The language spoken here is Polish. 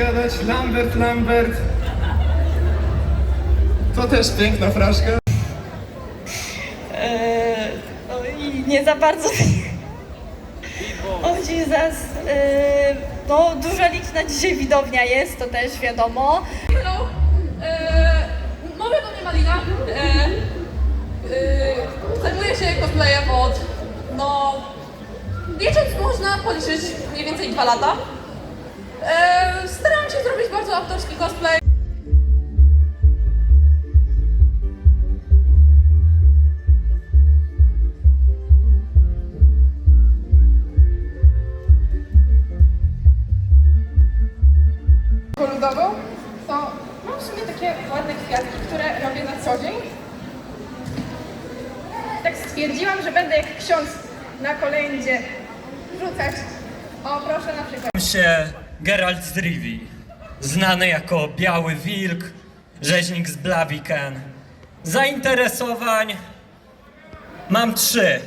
Lambert, Lambert. To też piękna fraszka. Eee, no i nie za bardzo. O Jesus. Eee, no duża liczna dzisiaj widownia jest, to też wiadomo. Hello, e, mówię do mnie Malina. E, e, zajmuję się cosplayem od, no, licząc można policzyć mniej więcej dwa lata. Autorski cosplay. ludową, to mam w sumie takie ładne kwiatki, które robię na co dzień. Tak stwierdziłam, że będę jak ksiądz na kolędzie rzucać. O, proszę na przykład. Się Geralt z Rivii, znany jako Biały Wilk, rzeźnik z Blaviken. Zainteresowań mam trzy.